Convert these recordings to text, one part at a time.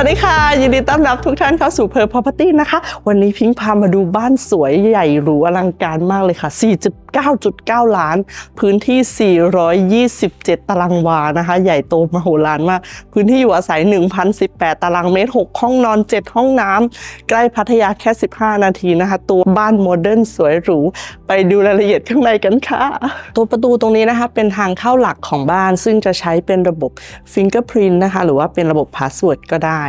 สวัสดีค่ะ ยินดีต้อนรับทุกท่านเข้าสู่เพอร์พ r o p e r t y นะคะ วันนี้พิงค์พามาดูบ้านสวยใหญ่หรูอลังการมากเลยค่ะ9.9 ล้าน พื้นที่ 427 ตารางวานะคะ ใหญ่โตมโหฬารมากพื้นที่อยู่อาศัย 1,018 ตารางเมตร 6 ห้องนอน 7 ห้องน้ำใกล้พัทยาแค่ 15 นาทีนะคะ ตัวบ้านโมเดิร์นสวยหรู ไปดูรายละเอียดข้างในกันค่ะ ตัวประตูตรงนี้นะคะ เป็นทางเข้าหลักของบ้าน ซึ่งจะใช้เป็นระบบ Fingerprint นะคะ หรือว่าเป็นระบบ Password ก็ได้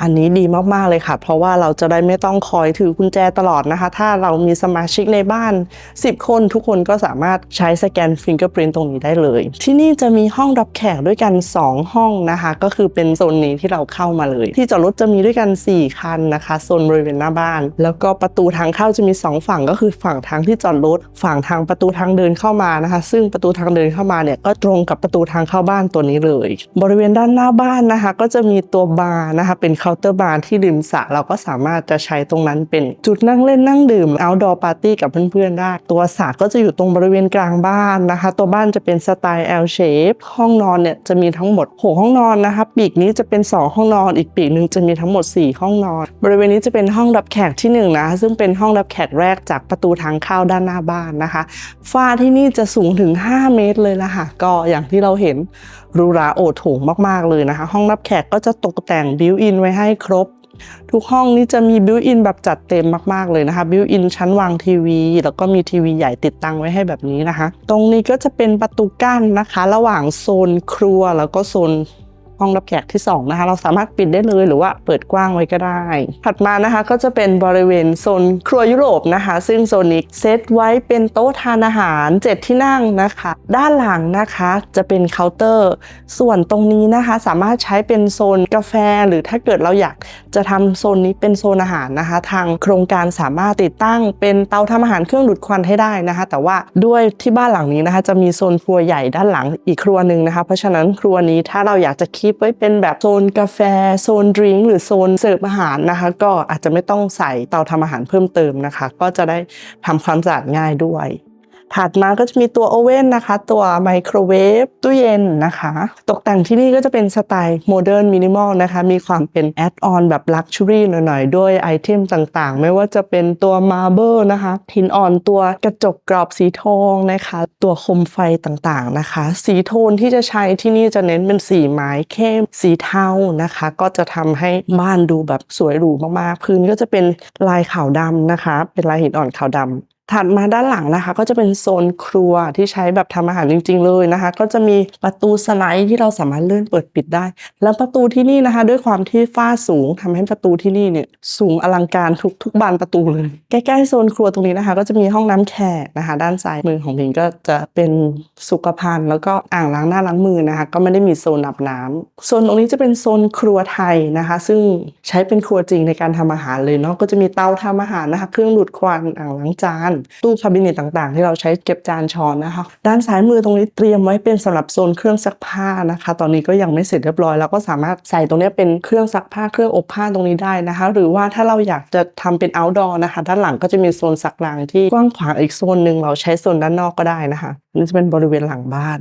อันนี้ดีมาก ๆ เลยค่ะ เพราะว่าเราจะได้ไม่ต้องคอยถือกุญแจตลอดนะคะ ถ้าเรามีสมาชิกในบ้าน 10 คนทุกคนก็สามารถใช้สแกน Fingerprint ตรงนี้ได้เลย ที่นี่จะมีห้องรับแขกด้วยกัน 2 ห้องนะคะ ก็คือเป็นโซนนี้ที่เราเข้ามาเลย ที่จอดรถจะมีด้วยกัน 4 คันนะคะโซนบริเวณหน้าบ้าน แล้วก็ประตูทางเข้าจะมี 2 ฝั่งก็คือฝั่งทางที่จอดรถฝั่งทางประตูทางเดินเข้ามานะคะ ซึ่งประตูทางเดินเข้ามาเนี่ยก็ตรงกับประตูทางเข้าบ้านตัวนี้เลย บริเวณด้านหน้าบ้านนะคะ ก็จะมีตัวบาร์นะคะ เป็นเคาน์เตอร์บาร์ที่ริมสระเราก็สามารถจะใช้ตรงนั้นเป็นจุดนั่งเล่นนั่งดื่ม outdoor party กับเพื่อนๆได้ตัวสระก็จะอยู่ตรงบริเวณกลางบ้านนะคะ ตัวบ้านจะเป็นสไตล์ L shape ห้องนอนเนี่ยจะมีทั้งหมด 6 ห้องนอนนะคะ ปีกนี้จะเป็น 2 ห้องนอน อีกปีกหนึ่งจะมีทั้งหมด 4 ห้องนอน บริเวณนี้จะเป็นห้องรับแขกที่1นงนะซึ่งเป็นห้องรับแขกแรกจากประตูทางเข้าด้านหน้าบ้านนะคะ ฝ้าที่นี่จะสูงถึง 5 เมตรเลยนะคะก็อย่างที่เราเห็นหรูหราโอโถงมากๆเลยนะคะ ห้องรับแขกก็จะตกแต่งบิวอินไว้ให้ครบ ทุกห้องนี้จะมีบิวอินแบบจัดเต็มมากๆเลยนะคะบิวอินชั้นวางทีวี แล้วก็มีทีวีใหญ่ติดตั้งไว้ให้แบบนี้นะคะ ตรงนี้ก็จะเป็นประตูกั้นนะคะ ระหว่างโซนครัวแล้วก็โซน ห้องรับแขกที่2นะคะเราสามารถปิดได้เลยหรือว่าเปิดกว้างไว้ก็ได้ ถัดมานะคะก็จะเป็นบริเวณโซนครัวยุโรปนะคะ ซึ่งโซนนี้เซตไว้เป็นโต๊ะทานอาหาร 7 ที่นั่งนะคะ ด้านหลังนะคะจะเป็นเคาน์เตอร์ ส่วนตรงนี้นะคะสามารถใช้เป็นโซนกาแฟ หรือถ้าเกิดเราอยากจะทำโซนนี้เป็นโซนอาหารนะคะ ทางโครงการสามารถติดตั้งเป็นเตาทำอาหารเครื่องดูดควันให้ได้นะคะ แต่ว่าด้วยที่บ้านหลังนี้นะคะ จะมีโซนครัวใหญ่ด้านหลังอีกครัวหนึ่งนะคะ เพราะฉะนั้นครัวนี้ถ้าเราอยากจะคีปไว้เป็นแบบโซนกาแฟ โซนดริงก์หรือโซนเสิร์ฟอาหารนะคะ ก็อาจจะไม่ต้องใส่เตาทำอาหารเพิ่มเติมนะคะ ก็จะได้ทำความสะอาดง่ายด้วย ถัดมาก็จะมีตัวโอเว่นนะคะ ตัวไมโครเวฟตู้เย็นนะคะ ตกแต่งที่นี่ก็จะเป็นสไตล์โมเดิร์นมินิมอลนะคะ มีความเป็นแอดออนแบบลักชัวรี่หน่อยๆ ด้วยไอเทมต่างๆ ไม่ว่าจะเป็นตัวมาร์เบิลนะคะหินอ่อนตัวกระจกกรอบสีทองนะคะ ตัวโคมไฟต่างๆนะคะ สีโทนที่จะใช้ที่นี่จะเน้นเป็นสีไม้เข้มสีเทานะคะ ก็จะทำให้บ้านดูแบบสวยหรูมากๆ พื้นก็จะเป็นลายขาวดำนะคะ เป็นลายหินอ่อนขาวดำ ถัดมาด้านหลังนะคะ ก็จะเป็นโซนครัวที่ใช้แบบทำอาหารจริง ๆ เลยนะคะ ก็จะมีประตูสไลด์ที่เราสามารถเลื่อนเปิดปิดได้ แล้วประตูที่นี่นะคะ ด้วยความที่ฝ้าสูงทำให้ประตูที่นี่เนี่ยสูงอลังการทุกทุกบานประตูเลยใกล้ๆโซนครัวตรงนี้นะคะ ก็จะมีห้องน้ำแขกนะคะ ด้านซ้ายมือของพิงก็จะเป็นสุขภัณฑ์แล้วก็อ่างล้างหน้าล้างมือนะคะ ก็ไม่ได้มีโซนอาบน้ำโซนตรงนี้จะเป็นโซนครัวไทยนะคะ ซึ่งใช้เป็นครัวจริงในการทำอาหารเลยเนาะก็จะมีเตาทำอาหารนะคะ เครื่องดูดควันอ่างล้างจานตู้คาบิเนตต่างๆ ที่เราใช้เก็บจานช้อนนะคะ ด้านซ้ายมือตรงนี้เตรียมไว้เป็นสำหรับโซนเครื่องซักผ้านะคะ ตอนนี้ก็ยังไม่เสร็จเรียบร้อยเราก็สามารถใส่ตรงนี้เป็นเครื่องซักผ้าเครื่องอบผ้าตรงนี้ได้นะคะ หรือว่าถ้าเราอยากจะทำเป็น outdoor นะคะ ด้านหลังก็จะมีโซนซักล้างที่กว้างขวางอีกโซนหนึ่งเราใช้โซนด้านนอกก็ได้นะคะนี่จะเป็นบริเวณหลังบ้าน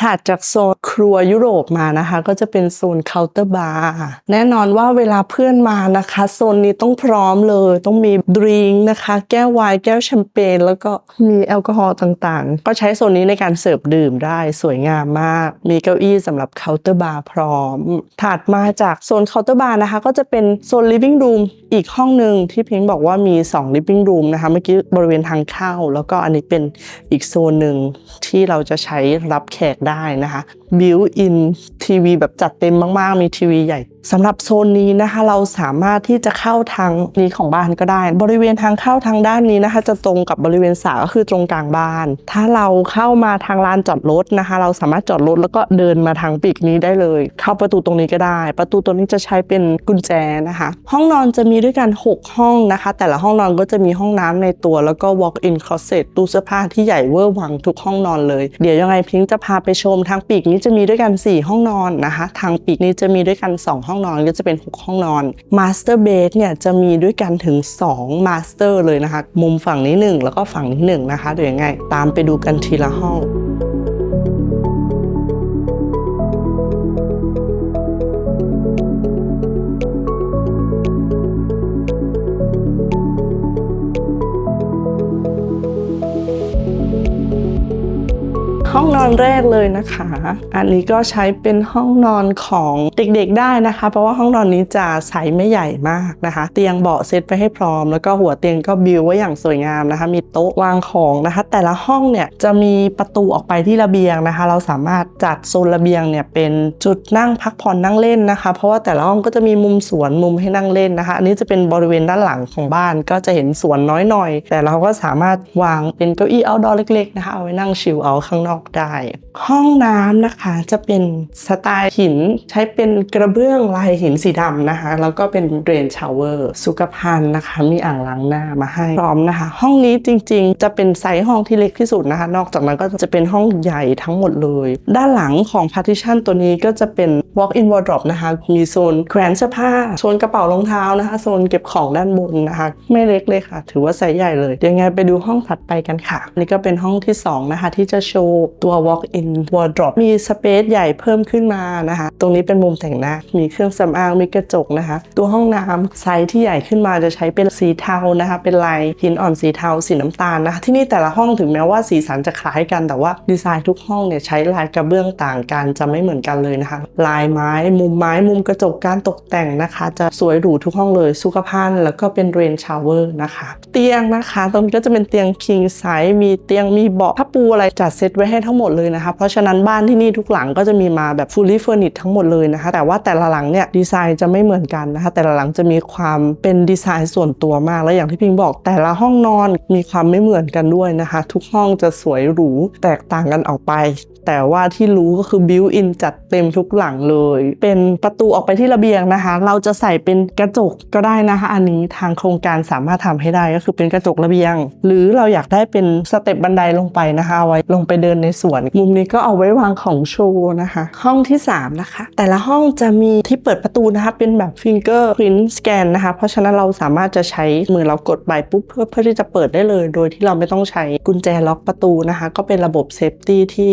ถัดจากโซนครัวยุโรปมานะคะ ก็จะเป็นโซนเคาน์เตอร์บาร์แน่นอนว่าเวลาเพื่อนมานะคะ โซนนี้ต้องพร้อมเลย ต้องมีดริงนะคะ แก้วไวน์แก้วแชมเปญแล้วก็มีแอลกอฮอล์ต่างๆ ก็ใช้โซนนี้ในการเสิร์ฟดื่มได้สวยงามมาก มีเก้าอี้สำหรับเคาน์เตอร์บาร์พร้อม ถัดมาจากโซนเคาน์เตอร์บาร์นะคะ ก็จะเป็นโซนลิฟ i ิ g งรูมอีกห้องหนึ่งที่พิงบอกว่ามี2 living room นะคะเมื่อกี้บริเวณทางเข้า แล้วก็อันนี้เป็นอีกโซนหนึ่งที่เราจะใช้รับแขกได้นะคะ built in ทีวีแบบจัดเต็มมากๆ มีทีวีใหญ่สำหรับโซนนี้นะคะ เราสามารถที่จะเข้าทางนี้ของบ้านก็ได้ บริเวณทางเข้าทางด้านนี้นะคะ จะตรงกับบริเวณสระก็คือตรงกลางบ้าน ถ้าเราเข้ามาทางลานจอดรถนะคะ เราสามารถจอดรถแล้วก็เดินมาทางปีกนี้ได้เลย เข้าประตูตรงนี้ก็ได้ ประตูตัวนี้จะใช้เป็นกุญแจนะคะ ห้องนอนจะมีด้วยกัน 6 ห้องนะคะ แต่ละห้องนอนก็จะมีห้องน้ำในตัวแล้วก็ walk in closet ตู้เสื้อผ้าที่ใหญ่เวอร์วังทุกห้องนอนเลย เดี๋ยวยังไงพิงค์จะพาไปชมทางปีกนี้จะมีด้วยกัน 4 ห้องนอนนะคะ ทางปีกนี้จะมีด้วยกัน 2 ห้องนอนก็จะเป็น 6 ห้องนอน master bed เนี่ยจะมีด้วยกันถึง2 master เลยนะคะ มุมฝั่งนี้ 1 แล้วก็ฝั่งนี้1นะคะเดี๋ยวยังไง ตามไปดูกันทีละห้อง ห้องนอนแรกเลยนะคะ อันนี้ก็ใช้เป็นห้องนอนของเด็กๆได้นะคะ เพราะว่าห้องนอนนี้จะไซส์ไม่ใหญ่มากนะคะ เตียงเบาะเซตไปให้พร้อม แล้วก็หัวเตียงก็บิวไว้อย่างสวยงามนะคะ มีโต๊ะวางของนะคะ แต่ละห้องเนี่ยจะมีประตูออกไปที่ระเบียงนะคะ เราสามารถจัดโซนระเบียงเนี่ยเป็นจุดนั่งพักผ่อนนั่งเล่นนะคะ เพราะว่าแต่ละห้องก็จะมีมุมสวนมุมให้นั่งเล่นนะคะ อันนี้จะเป็นบริเวณด้านหลังของบ้านก็จะเห็นสวนน้อยหน่อย แต่เราก็สามารถวางเป็นเก้าอี้ outdoor เล็กๆนะคะเอาไว้นั่งชิลเอาข้างนอกได้ ห้องน้ำนะคะจะเป็นสไตล์หินใช้เป็นกระเบื้องลายหินสีดำนะคะ แล้วก็เป็นเดรนชาวเวอร์สุขภัณฑ์นะคะ มีอ่างล้างหน้ามาให้พร้อมนะคะ ห้องนี้จริงๆ จะเป็นไซส์ห้องที่เล็กที่สุดนะคะ นอกจากนั้นก็จะเป็นห้องใหญ่ทั้งหมดเลย ด้านหลังของ partition ตัวนี้ก็จะเป็น walk-in wardrobe นะคะ มีโซนแขวนเสื้อผ้า โซนกระเป๋ารองเท้านะคะ โซนเก็บของด้านบนนะคะ ไม่เล็กเลยค่ะ ถือว่าไซส์ใหญ่เลยเดี๋ยวยังไงไปดูห้องถัดไปกันค่ะ นี่ก็เป็นห้องที่ 2 นะคะ ที่จะโชว์ตัว walk-in wardrobe มีสเปซใหญ่เพิ่มขึ้นมานะคะ ตรงนี้เป็นมุมแต่งหน้า มีเครื่องสำอาง มีกระจกนะคะ ตัวห้องน้ำไซส์ที่ใหญ่ขึ้นมาจะใช้เป็นสีเทานะคะ เป็นลายหินอ่อนสีเทา สีน้ำตาลนะคะ ที่นี่แต่ละห้องถึงแม้ว่าสีสันจะคล้ายกันแต่ว่าดีไซน์ทุกห้องเนี่ยใช้ลายกระเบื้องต่างกันจะไม่เหมือนกันเลยนะคะ ลายไม้ มุมไม้ มุมกระจก การตกแต่งนะคะ จะสวยหรูทุกห้องเลย สุขภัณฑ์แล้วก็เป็นเรนชาวเวอร์นะคะ เตียงนะคะ ตรงนี้ก็จะเป็นเตียง king size มีเตียง มีเบาะผ้าปูอะไรจัดเซตไว้ให้ทั้งหมดเลยนะคะเพราะฉะนั้นบ้านที่นี่ทุกหลังก็จะมีมาแบบ fully furnished ทั้งหมดเลยนะคะ แต่ว่าแต่ละหลังเนี่ยดีไซน์จะไม่เหมือนกันนะคะ แต่ละหลังจะมีความเป็นดีไซน์ส่วนตัวมาก แล้วอย่างที่พิงบอก แต่ละห้องนอนมีความไม่เหมือนกันด้วยนะคะ ทุกห้องจะสวยหรูแตกต่างกันออกไป แต่ว่าที่รู้ก็คือบิวอินจัดเต็มทุกหลังเลย เป็นประตูออกไปที่ระเบียงนะคะ เราจะใส่เป็นกระจกก็ได้นะคะ อันนี้ทางโครงการสามารถทำให้ได้ก็คือเป็นกระจกระเบียง หรือเราอยากได้เป็นสเต็ปบันไดลงไปนะคะไว้ลงไปเดินในสวน มุมนี้ก็เอาไว้วางของโชว์นะคะ ห้องที่ 3 นะคะ แต่ละห้องจะมีที่เปิดประตูนะคะ เป็นแบบ finger print scan นะคะ เพราะฉะนั้นเราสามารถจะใช้มือเรากดไปปุ๊บเพื่อเพื่อที่จะเปิดได้เลย โดยที่เราไม่ต้องใช้กุญแจล็อกประตูนะคะ ก็เป็นระบบเซฟตี้ที่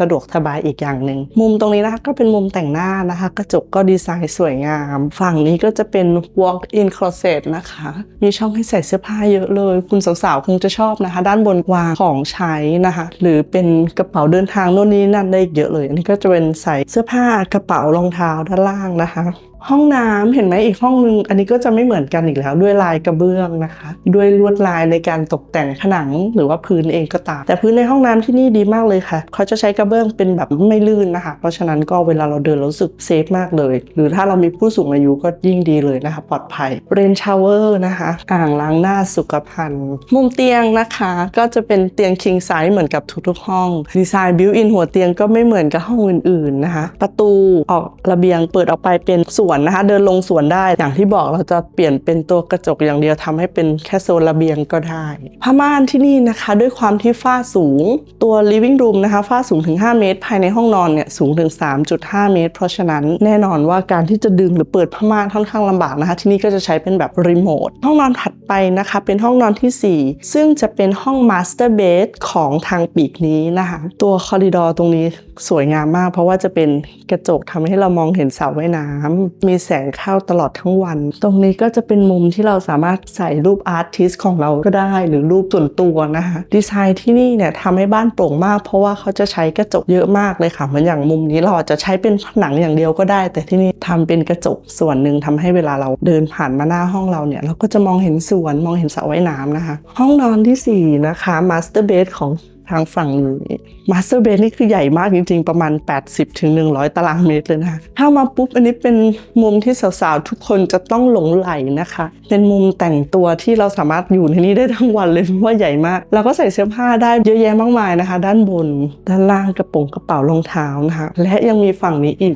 สะดวกสบายอีกอย่างหนึ่งมุมตรงนี้นะคะก็เป็นมุมแต่งหน้านะคะ กระจกก็ดีไซน์สวยงาม ฝั่งนี้ก็จะเป็น walk in closet นะคะ มีช่องให้ใส่เสื้อผ้าเยอะเลย คุณสาวๆคงจะชอบนะคะ ด้านบนวางของใช้นะคะ หรือเป็นกระเป๋าเดินทางโน่นนี่นั่นได้อีกเยอะเลย อันนี้ก็จะเป็นใส่เสื้อผ้ากระเป๋ารองเท้าด้านล่างนะคะ ห้องน้ำเห็นไหมอีกห้องนึง อันนี้ก็จะไม่เหมือนกันอีกแล้วด้วยลายกระเบื้องนะคะ ด้วยลวดลายในการตกแต่งผนังหรือว่าพื้นเองก็ตาม แต่พื้นในห้องน้ำที่นี่ดีมากเลยค่ะ เขาจะใช้กระเบื้องเป็นแบบไม่ลื่นนะคะ เพราะฉะนั้นก็เวลาเราเดินเรารู้สึกเซฟมากเลย หรือถ้าเรามีผู้สูงอายุก็ยิ่งดีเลยนะคะ ปลอดภัยเรนชาวเวอร์นะคะอ่างล้างหน้าสุขภัณฑ์มุมเตียงนะคะ ก็จะเป็นเตียง king size เหมือนกับทุกๆห้องดีไซน์บิวอินหัวเตียงก็ไม่เหมือนกับห้องอื่นๆนะคะ ประตูออกระเบียงเปิดออกไปเป็นสวนนะคะ เดินลงสวนได้ อย่างที่บอกเราจะเปลี่ยนเป็นตัวกระจกอย่างเดียวทำให้เป็นแค่โซนระเบียงก็ได้ผ้าม่านที่นี่นะคะ ด้วยความที่ฝ้าสูงตัว living room นะคะฝ้าสูงถึง 5 เมตร ภายในห้องนอนเนี่ยสูงถึง 3.5 เมตร เพราะฉะนั้นแน่นอนว่าการที่จะดึงหรือเปิดผ้าม่านค่อนข้างลำบากนะคะ ที่นี่ก็จะใช้เป็นแบบรีโมทห้องนอนถัดไปนะคะ เป็นห้องนอนทีสี่4 ซึ่งจะเป็นห้อง master bed ของทางปีกนี้นะคะ ตัวคอริดอร์ตรงนี้ สวยงามมาก เพราะว่าจะเป็นกระจกทำให้เรามองเห็นสระว่ายน้ำมีแสงเข้าตลอดทั้งวัน ตรงนี้ก็จะเป็นมุมที่เราสามารถใส่รูปอาร์ติสของเราก็ได้ หรือรูปส่วนตัวนะคะดีไซน์ที่นี่เนี่ยทำให้บ้านโปร่งมาก เพราะว่าเขาจะใช้กระจกเยอะมากเลยค่ะเหมือนอย่างมุมนี้เราอาจจะใช้เป็นผนังอย่างเดียวก็ได้ แต่ที่นี่ทำเป็นกระจกส่วนหนึ่งทำให้เวลาเราเดินผ่านมาหน้าห้องเราเนี่ยเราก็จะมองเห็นสวนมองเห็นสระว่ายน้ำนะคะ ห้องนอนที่สี่นะคะมาสเตอร์เบดของ ทางฝั่งนี้มาสเตอร์เบดนี่คือใหญ่มากจริงๆ ประมาณ 80ถึง100ตารางเมตรเลยนะคะถ้ามาปุ๊บอันนี้เป็นมุมที่สาวๆ ทุกคนจะต้องหลงไหลนะคะ เป็นมุมแต่งตัวที่เราสามารถอยู่ในนี้ได้ทั้งวันเลยเพราะว่าใหญ่มาก เราก็ใส่เสื้อผ้าได้เยอะแยะมากมายนะคะ ด้านบน ด้านล่างกระโปรงกระเป๋ารองเท้านะคะ และยังมีฝั่งนี้อีก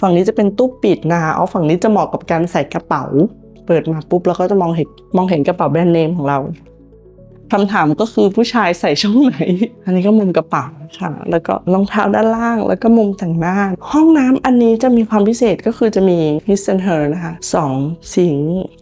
ฝั่งนี้จะเป็นตู้ปิดนะคะเอาฝั่งนี้จะเหมาะกับการใส่กระเป๋า เปิดมาปุ๊บเราก็จะมองเห็นมองเห็นกระเป๋าแบรนด์เนมของเรา คำถามก็คือผู้ชายใส่ช่องไหน อันนี้ก็มุมกระเป๋าค่ะ แล้วก็รองเท้าด้านล่าง แล้วก็มุมแต่งหน้า ห้องน้ำอันนี้จะมีความพิเศษก็คือจะมี his and her นะคะสองสิง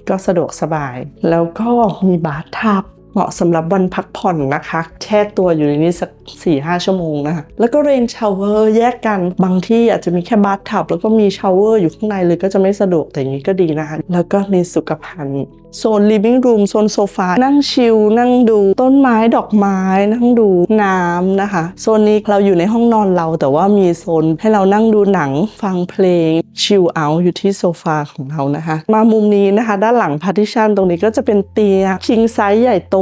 ก็สะดวกสบาย แล้วก็มีบาร์ทับเหมาะสำหรับวันพักผ่อนนะคะ แช่ตัวอยู่ในนี้สัก4 5ชั่วโมงนะคะ แล้วก็เรนชาวเวอร์แยกกันบางที่อาจจะมีแค่บาร์ทับแล้วก็มีชาวเวอร์อยู่ข้างในเลยก็จะไม่สะดวกแต่อย่างนี้ก็ดีนะคะ แล้วก็มีสุขภัณฑ์ โซน living room โซนโซฟานั่งชิลนั่งดูต้นไม้ดอกไม้นั่งดูน้ำนะคะ โซนนี้เราอยู่ในห้องนอนเราแต่ว่ามีโซนให้เรานั่งดูหนังฟังเพลงชิลเอาอยู่ที่โซฟาของเรานะคะ มามุมนี้นะคะ ด้านหลัง partition ตรงนี้ก็จะเป็นเตียง king size ใหญ่โต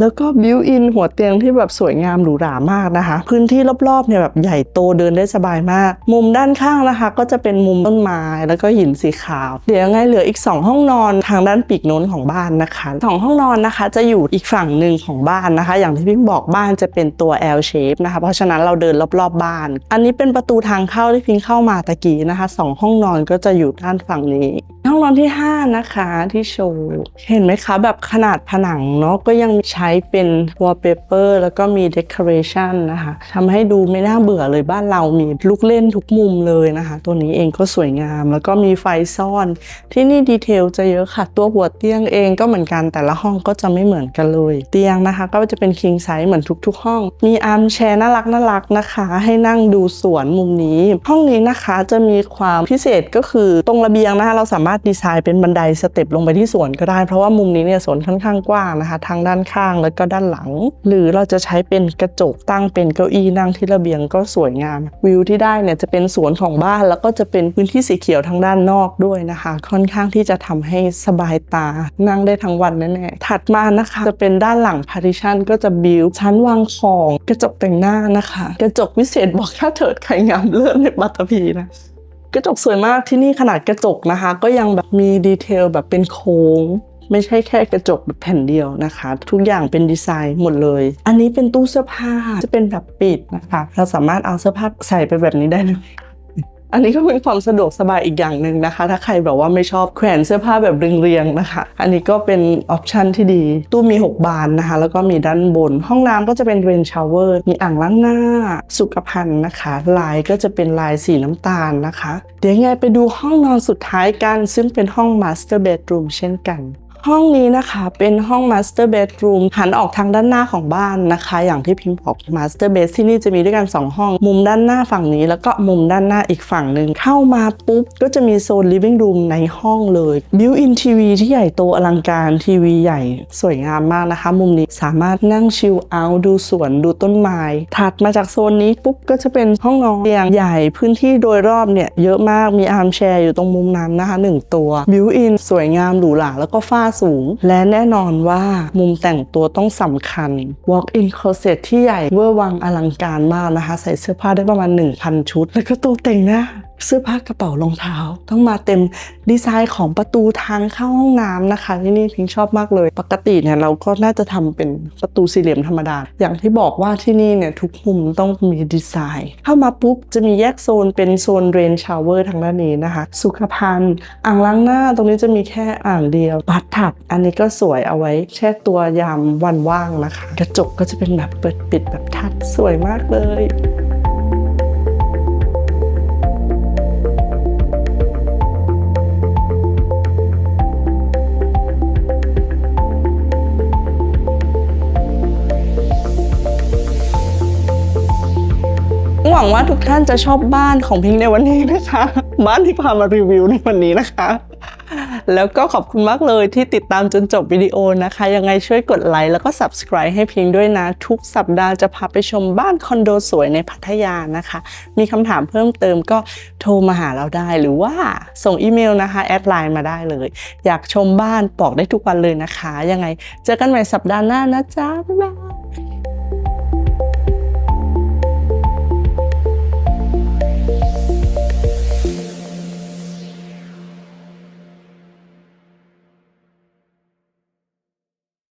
แล้วก็ built in หัวเตียงที่แบบสวยงามหรูหรามากนะคะ พื้นที่รอบๆเนี่ยแบบใหญ่โตเดินได้สบายมาก มุมด้านข้างนะคะ ก็จะเป็นมุมต้นไม้แล้วก็หินสีขาว เดี๋ยวยังไงเหลืออีก 2 ห้องนอนทางด้านปีกโน้นของบ้านนะคะสองห้องนอนนะคะ จะอยู่อีกฝั่งหนึ่งของบ้านนะคะ อย่างที่พิงบอกบ้านจะเป็นตัว L shape นะคะ เพราะฉะนั้นเราเดินรอบๆบบ้าน อันนี้เป็นประตูทางเข้าที่พิงเข้ามาตะกี้นะคะสองห้องนอนก็จะอยู่ด้านฝั่งนี้ ห้องนอนที่ 5 นะคะที่โชว์เห็นไหมคะ แบบขนาดผนังเนาะก็ยังใช้เป็น wallpaper แล้วก็มี decoration นะคะทำให้ดูไม่น่าเบื่อเลยบ้านเรามีลูกเล่นทุกมุมเลยนะคะ ตัวนี้เองก็สวยงาม แล้วก็มีไฟซ่อน ที่นี่ดีเทลจะเยอะค่ะ ตัวหัวเตียงเองก็เหมือนกันแต่ละห้องก็จะไม่เหมือนกันเลย เตียงนะคะ ก็จะเป็น king size เหมือนทุก ๆ ห้อง มีอาร์มแชร์น่ารักน่ารักนะคะ ให้นั่งดูสวนมุมนี้ ห้องนี้นะคะจะมีความพิเศษก็คือตรงระเบียงนะคะเราสามารถดีไซน์เป็นบันไดสเต็ปลงไปที่สวนก็ได้ เพราะว่ามุมนี้เนี่ยสวนค่อนข้างกว้างนะคะ ทั้งด้านข้างแล้วก็ด้านหลัง หรือเราจะใช้เป็นกระจกตั้งเป็นเก้าอี้นั่งที่ระเบียงก็สวยงาม วิวที่ได้เนี่ยจะเป็นสวนของบ้านแล้วก็จะเป็นพื้นที่สีเขียวทางด้านนอกด้วยนะคะ ค่อนข้างที่จะทำให้สบายตานั่งได้ทั้งวันแน่ๆถัดมานะคะ จะเป็นด้านหลัง partition ก็จะบิวชั้นวางของกระจกแต่งหน้านะคะ กระจกวิเศษบอกถ้าเถิดใครงามเลื่อนในปัตตภีนะ กระจกสวยมากที่นี่ขนาดกระจกนะคะ ก็ยังแบบมีดีเทลแบบเป็นโค้งไม่ใช่แค่กระจกแบบแผ่นเดียวนะคะ ทุกอย่างเป็นดีไซน์หมดเลย อันนี้เป็นตู้เสื้อผ้าจะเป็นแบบปิดนะคะ เราสามารถเอาเสื้อผ้าใส่ไปแบบนี้ได้เลย อันนี้ก็เป็นความสะดวกสบายอีกอย่างหนึ่งนะคะ ถ้าใครแบบว่าไม่ชอบแขวนเสื้อผ้าแบบเรียงๆนะคะ อันนี้ก็เป็นออปชันที่ดี ตู้มี 6 บานนะคะ แล้วก็มีด้านบน ห้องน้ำก็จะเป็นเรนชาวเวอร์มีอ่างล้างหน้า สุขภัณฑ์นะคะ ลายก็จะเป็นลายสีน้ำตาลนะคะ เดี๋ยวยังไงไปดูห้องนอนสุดท้ายกัน ซึ่งเป็นห้อง Master Bedroom เช่นกัน ห้องนี้นะคะเป็นห้อง Master Bedroom หันออกทางด้านหน้าของบ้านนะคะ อย่างที่พิมพ์บอก Master Bed ที่นี่จะมีด้วยกัน 2 ห้อง มุมด้านหน้าฝั่งนี้แล้วก็มุมด้านหน้าอีกฝั่งหนึ่งเข้ามาปุ๊บ ก็จะมีโซน Living Room ในห้องเลย Built-in ทีวีที่ใหญ่โตอลังการทีวีใหญ่สวยงามมากนะคะ มุมนี้สามารถนั่งชิลเอาดูสวนดูต้นไม้ถัดมาจากโซนนี้ปุ๊บก็จะเป็นห้องนอนเตียงใหญ่พื้นที่โดยรอบเนี่ยเยอะมากมีอาร์มแชร์อยู่ตรงมุมนั้นนะคะหนึ่งตัว Built-in สวยงามหรูหราแล้วก็ฝ้าสูง และแน่นอนว่ามุมแต่งตัวต้องสำคัญ Walk-in closet ที่ใหญ่เวอร์วังอลังการมากนะคะ ใส่เสื้อผ้าได้ประมาณ 1,000 ชุด แล้วก็ตู้แต่งหน้า เสื้อผ้ากระเป๋ารองเท้า ต้องมาเต็มดีไซน์ของประตูทางเข้าห้องน้ำนะคะ ที่นี่พิงชอบมากเลย ปกติเนี่ยเราก็น่าจะทำเป็นประตูสี่เหลี่ยมธรรมดา อย่างที่บอกว่าที่นี่เนี่ยทุกมุมต้องมีดีไซน์ เข้ามาปุ๊บจะมีแยกโซนเป็นโซนเรนชาวเวอร์ทางด้านนี้นะคะ สุขภัณฑ์อ่างล้างหน้าตรงนี้จะมีแค่อ่างเดียวบัตถับอันนี้ก็สวยเอาไว้แช่ตัวยามวันว่างนะคะ กระจกก็จะเป็นแบบเปิดปิดแบบทัดสวยมากเลย วังว่าทุกท่านจะชอบบ้านของพิงในวันนี้นะคะ บ้านที่พามารีวิวในวันนี้นะคะ แล้วก็ขอบคุณมากเลยที่ติดตามจนจบวิดีโอนะคะ ยังไงช่วยกดไลค์แล้วก็ subscribe ให้พิงด้วยนะ ทุกสัปดาห์จะพาไปชมบ้านคอนโดสวยในพัทยานะคะ มีคำถามเพิ่มเติมก็โทรมาหาเราได้หรือว่าส่งอีเมลนะคะแอดไลน์มาได้เลย อยากชมบ้านบอกได้ทุกวันเลยนะคะ ยังไงเจอกันใหม่สัปดาห์หน้านะจ๊ะบ๊ายบาย